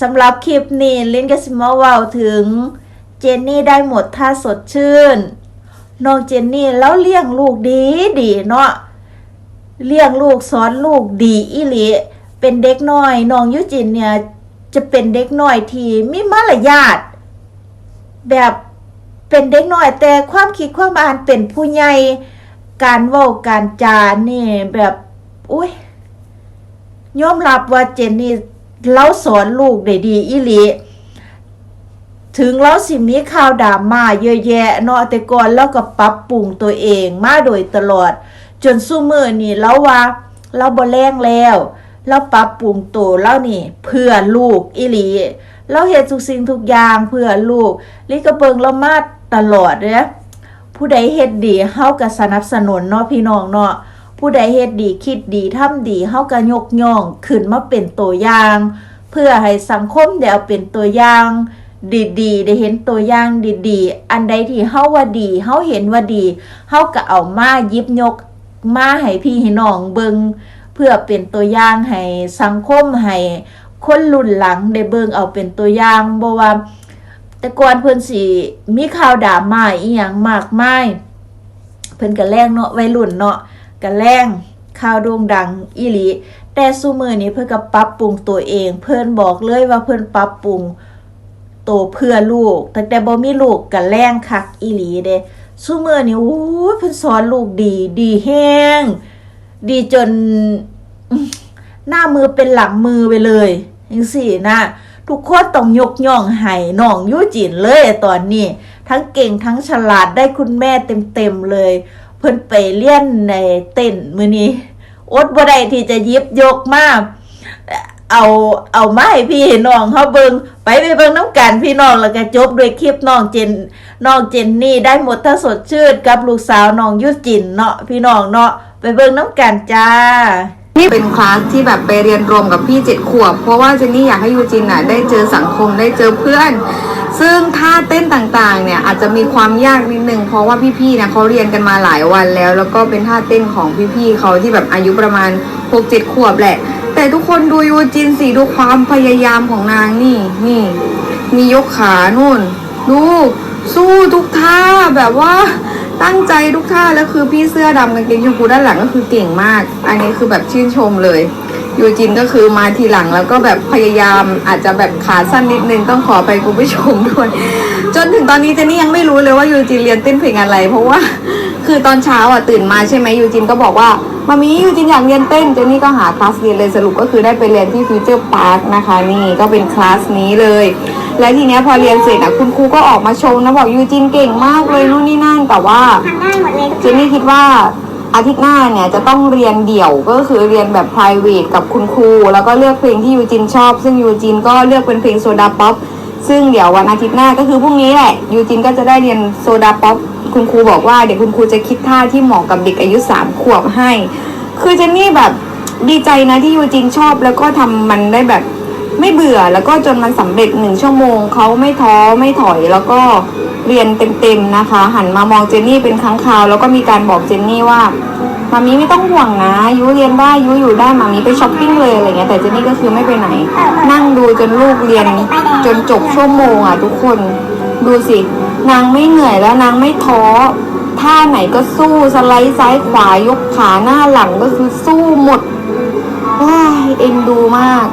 สำหรับคลิปนี้ลินก็สิมาว้าถึงเจนนี่ได้หมดท่าสดชื่นน้องเจนนี่แล้วเลี้ยงลูกดีดีเนาะเลี้ยงลูกสอนลูกดีอีหลีเป็นเด็กน้อยน้องยุจินเนี่ยจะเป็นเด็กน้อยที่มีมารยาทแบบเป็นเด็กน้อยแต่ความคิดความอ่านเป็นผู้ใหญ่การเว้าการจานี่แบบอุ้ยยอมรับว่าเจนนี่ เราสอนลูกได้ดีอีหลีถึงเราสิมีข่าวดราม่าเยอะแยะเนาะแต่ก่อนเราก็ปรับปรุงตัวเองมาโดยตลอด จนสู้มือนี่เราว่าเราบ่แรงแล้วเราปรับปรุงตัวเรานี่ เพื่อลูกอีหลีเราเฮ็ดทุกสิ่งทุกอย่างเพื่อลูกลิก็เบิงเรามาตลอดเด้อผู้ใดเฮ็ดดีเฮาก็สนับสนุนเนาะพี่น้องเนาะ ผู้ใดเฮ็ดดีคิดดีทำดีเฮาก็ยกย่องขึ้นมาเป็นตัวอย่าง เพื่อให้สังคมได้เอาเป็นตัวอย่าง ดีๆ ได้เห็นตัวอย่างดีๆ อันใดที่เฮาว่าดีเฮาเห็นว่าดีเฮาก็เอามายิบยกมาให้พี่ให้น้องเบิงเพื่อเป็นตัวอย่างให้สังคมให้คนรุ่นหลังได้เบิงเอาเป็นตัวอย่างบ่ว่าแต่ก่อนเพิ่นสิมีข่าวดรามาอีหยังมากมายเพิ่นก็แรงเนาะวัยรุ่นเนาะ ก็แรงข่าวโด่งดังอีหลี แต่ซุมื้อนี้เพิ่นก็ปรับปรุงตัวเอง เพิ่อนบอกเลยว่าเพิ่อนปรับปรุงตัวเพื่อลูกตั้งแต่บ่มีลูกก็แรงคักอีหลีเด้ซุมื้อนี้โอ้ยเพิ่อนสอนลูกดีดีแฮงดีจนหน้ามือเป็นหลังมือไปเลยจังสี่นะทุกคนต้องยกย่องให้น้องยูจินเลยตอนนี้ ทั้งเก่งทั้งฉลาดได้คุณแม่เต็มๆเลย พิ่นไปเลี้ยนในเต้นมือนี้อดบ่ได้ที่จะยิบยกมาเอาเอามาให้พี่น้องเฮาเบิงไปไปเบิงน้ำกันพี่น้องแล้วก็จบด้วยคลิปน้องเจนน้องเจนนี่ได้หมดถ้าสดชื่นกับลูกสาวน้องยุจินเนาะพี่น้องเนาะไปเบิงน้ำกันจ้านี่เป็นคลาสที่แบบไปเรียนรวมกับพี่เจ็ดขวบ เพราะว่าเจนนี่อยากให้ยูจินน่ะได้เจอสังคมได้เจอเพื่อน ซึ่งท่าเต้นต่างๆ เนี่ยอาจจะมีความยากนิดนึงเพราะว่าพี่ๆเนี่ยเขาเรียนกันมาหลายวันแล้ว แล้วก็เป็นท่าเต้นของพี่ๆเขาที่แบบอายุประมาณหกเจ็ดขวบแหละ แต่ทุกคนดูยูจินสิดูความพยายามของนางนี่นี่ มียกขานู่น ดูสู้ทุกท่าแบบว่าตั้งใจทุกท่าแล้วคือพี่เสื้อดำกางเกงชมพูด้านหลังก็คือเก่งมาก อันนี้คือแบบชื่นชมเลย ยูจินก็คือมาทีหลังแล้วก็แบบพยายามอาจจะแบบขาสั้นนิดนึงต้องขอไปคุณผู้ชมด้วยจนถึงตอนนี้เจนนี่ยังไม่รู้เลยว่ายูจินเรียนเต้นเพลงอะไร เพราะว่าคือตอนเช้าอะตื่นมาใช่ไหมยูจินก็บอกว่ามามียูจินอยากเรียนเต้นเจนนี่ก็หาคลาสเรียนเลยสรุปก็คือได้ไปเรียนที่ฟิวเจอร์พาร์คนะคะนี่ก็เป็นคลาสนี้เลย และทีเนี้ยพอเรียนเสร็จอะคุณครูก็ออกมาชมนะบอกยูจินเก่งมากเลยนู่นนี่นั่นแต่ว่าทำได้หมดเลยเจนนี่คิดว่า อาทิตย์หน้าเนี่ยจะต้องเรียนเดี่ยวก็คือเรียนแบบ p r i v a t กับคุณครู แล้วก็เลือกเพลงที่ยูจินชอบ ซึ่งยูจินก็เลือกเป็นเพลงโซดาป๊อปซึ่งเดี๋ยววันอาทิตย์หน้าก็คือพรุ่งนี้แหละยูจินก็จะได้เรียนโซดาป๊อปคุณครูบอกว่าเดี๋ยวคุณครูจะคิดท่าที่เหมาะกับเด็กอายุสามขวบให้ คือเจนนี่แบบดีใจนะที่ยูจินชอบแล้วก็ทำมันได้แบบ ไม่เบื่อแล้วก็จนมันสำเร็จหนึ่งชั่วโมงเขาไม่ท้อไม่ถอยแล้วก็เรียนเต็มๆนะคะ หันมามองเจนนี่เป็นครั้งคราว แล้วก็มีการบอกเจนนี่ว่ามามีไม่ต้องห่วงนะยูเรียนได้ยูอยู่ได้มามีไปช้อปปิ้งเลยอะไรเงี้ยแต่เจนนี่ก็คือไม่ไปไหน นั่งดูจนลูกเรียนจนจบชั่วโมงอะทุกคนดูสิ นางไม่เหนื่อยแล้วนางไม่ท้อท่าไหนก็สู้สไลด์ซ้ายขวายกขาหน้าหลังก็คือสู้หมดว้ายเอ็นดูมาก